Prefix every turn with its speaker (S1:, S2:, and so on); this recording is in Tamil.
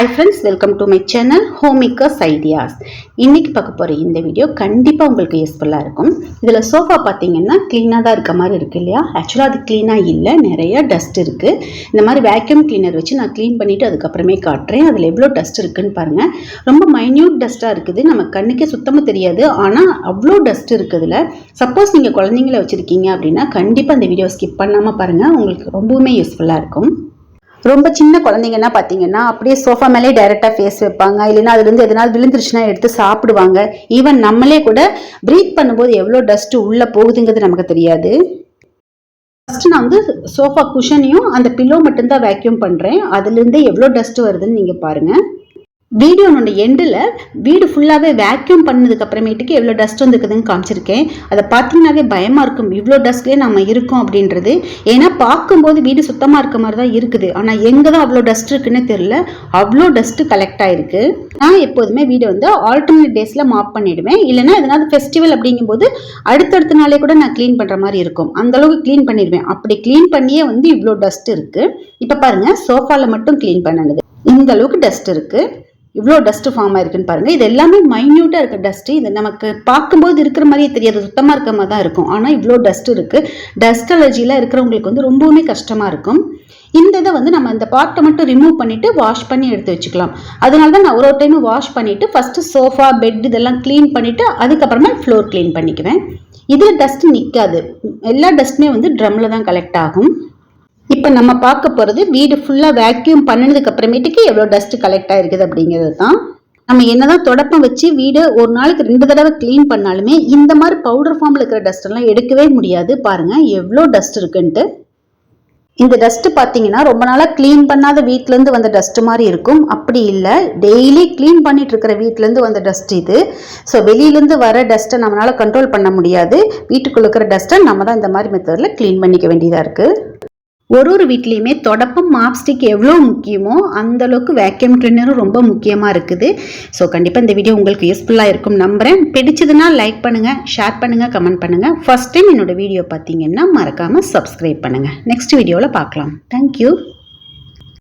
S1: Hi friends welcome to my channel homemakers ideas இன்றைக்கி பார்க்க போகிற இந்த வீடியோ கண்டிப்பாக உங்களுக்கு யூஸ்ஃபுல்லாக இருக்கும். இதில் சோஃபா பார்த்தீங்கன்னா க்ளீனாக தான் இருக்க மாதிரி இருக்குது இல்லையா? ஆக்சுவலாக அது க்ளீனாக இல்லை நிறைய டஸ்ட் இருக்குது இந்த மாதிரி வேக்யூம் கிளீனர் வச்சு நான் க்ளீன் பண்ணிவிட்டு அதுக்கப்புறமே காட்டுறேன். அதில் எவ்வளோ டஸ்ட் இருக்குதுன்னு பாருங்கள் ரொம்ப மைன்யூட் டஸ்ட்டாக இருக்குது. நம்ம கண்ணுக்கே சுத்தமாக தெரியாது. ஆனால் அவ்வளோ டஸ்ட் இருக்குதுல. சப்போஸ் நீங்கள் குழந்தைங்கள வச்சுருக்கீங்க அப்படின்னா கண்டிப்பாக அந்த வீடியோ ஸ்கிப் பண்ணாமல் பாருங்கள் உங்களுக்கு ரொம்பவுமே யூஸ்ஃபுல்லாக இருக்கும். ரொம்ப சின்ன குழந்தைங்கன்னா பார்த்தீங்கன்னா அப்படியே சோஃபா மேலே டைரெக்டாக ஃபேஸ் வைப்பாங்க. இல்லைன்னா அதுலேருந்து எதனால் விழுந்துருச்சுன்னா எடுத்து சாப்பிடுவாங்க. ஈவன் நம்மளே கூட ப்ரீத் பண்ணும்போது எவ்வளோ டஸ்ட்டு உள்ளே போகுதுங்கிறது நமக்கு தெரியாது. ஃபஸ்ட்டு நான் வந்து சோஃபா குஷனையும் அந்த பில்லோ மட்டும்தான் வேக்யூம் பண்ணுறேன் அதுலேருந்து எவ்வளோ டஸ்ட்டு வருதுன்னு நீங்கள் பாருங்கள் வீடியோனோட எண்டில் வீடு ஃபுல்லாகவே வேக்யூம் பண்ணதுக்கு அப்புறமேட்டுக்கு எவ்வளோ டஸ்ட் வந்துருக்குதுன்னு காமிச்சிருக்கேன். அதை பார்த்தீங்கன்னாவே பயமாக இருக்கும். இவ்வளோ டஸ்ட்லேயே நம்ம இருக்கோம் அப்படின்றது. ஏன்னா பார்க்கும்போது வீடு சுத்தமாக இருக்க மாதிரி தான் இருக்குது. ஆனால் எங்கே தான் அவ்வளோ டஸ்ட் இருக்குன்னு தெரில அவ்வளோ டஸ்ட்டு கலெக்ட் ஆகிருக்கு நான் எப்போதுமே வீடை வந்து ஆல்டர்னேட் டேஸில் மாப் பண்ணிவிடுவேன் இல்லைன்னா எதனாவது ஃபெஸ்டிவல் அப்படிங்கும்போது அடுத்தடுத்த நாளே கூட நான் க்ளீன் பண்ணுற மாதிரி இருக்கும். அந்தளவுக்கு க்ளீன் பண்ணிடுவேன். அப்படி க்ளீன் பண்ணியே வந்து இவ்வளோ டஸ்ட் இருக்குது இப்போ பாருங்கள் சோஃபாவில் மட்டும் க்ளீன் பண்ணணுது இந்த அளவுக்கு டஸ்ட் இருக்குது இவ்வளோ டஸ்ட்டு ஃபார்ம் ஆயிருக்குன்னு பாருங்கள் இது எல்லாமே மைன்யூட்டாக இருக்க டஸ்ட்டு இது நமக்கு பார்க்கும்போது இருக்கிற மாதிரியே தெரியாது. சுத்தமாக இருக்க மாதிரி தான் இருக்கும் ஆனால் இவ்வளோ டஸ்ட் இருக்குது டஸ்ட் அலர்ஜியில் இருக்கிறவங்களுக்கு வந்து ரொம்பவுமே கஷ்டமாக இருக்கும். இந்த இதை வந்து நம்ம இந்த பார்ட்டை மட்டும் ரிமூவ் பண்ணிவிட்டு வாஷ் பண்ணி எடுத்து வச்சுக்கலாம். அதனால தான் நான் ஒரு ஒரு டைம் வாஷ் பண்ணிவிட்டு ஃபஸ்ட்டு சோஃபா பெட் இதெல்லாம் க்ளீன் பண்ணிவிட்டு அதுக்கப்புறமா ஃப்ளோர் க்ளீன் பண்ணிக்குவேன். இதில் டஸ்ட் நிற்காது எல்லா டஸ்ட்டுமே வந்து ட்ரம்மில் தான் கலெக்ட் ஆகும். இப்போ நம்ம பார்க்க போகிறது வீடு ஃபுல்லாக வேக்யூம் பண்ணினதுக்கு அப்புறமேட்டுக்கு எவ்வளோ டஸ்ட் கலெக்ட் ஆகிருக்குது அப்படிங்கிறது தான். நம்ம என்னதான் தொடப்பம் வச்சு வீடு ஒரு நாளைக்கு ரெண்டு தடவை க்ளீன் பண்ணாலுமே இந்த மாதிரி பவுடர் ஃபார்மில் இருக்கிற டஸ்ட்டெல்லாம் எடுக்கவே முடியாது. பாருங்கள் எவ்வளோ டஸ்ட் இருக்குன்ட்டு. இந்த டஸ்ட்டு பார்த்தீங்கன்னா ரொம்ப நாளாக க்ளீன் பண்ணாத வீட்டிலேருந்து வந்த டஸ்ட்டு மாதிரி இருக்கும். அப்படி இல்லை டெய்லி க்ளீன் பண்ணிட்டு இருக்கிற வீட்டிலேருந்து வந்த டஸ்ட் இது. ஸோ வெளியிலேருந்து வர டஸ்ட்டை நம்மளால் கண்ட்ரோல் பண்ண முடியாது. வீட்டுக்குள்ள இருக்கிற டஸ்ட்டை நம்ம தான் இந்த மாதிரி மெத்தடில் க்ளீன் பண்ணிக்க வேண்டியதாக இருக்குது ஒரு ஒரு வீட்லேயுமே தொடப்பம் மாப்ஸ்டிக் எவ்வளோ முக்கியமோ அந்த அளவுக்கு வேக்யூம் கிளீனரும் ரொம்ப முக்கியமாக இருக்குது. ஸோ கண்டிப்பாக இந்த வீடியோ உங்களுக்கு யூஸ்ஃபுல்லாக இருக்கும் நம்புகிறேன் பிடிச்சதுன்னா லைக் பண்ணுங்கள் ஷேர் பண்ணுங்கள் கமெண்ட் பண்ணுங்கள் ஃபஸ்ட் டைம் என்னோட வீடியோ பார்த்தீங்கன்னா மறக்காமல் சப்ஸ்கிரைப் பண்ணுங்கள் நெக்ஸ்ட் வீடியோவில் பார்க்கலாம் தேங்க்யூ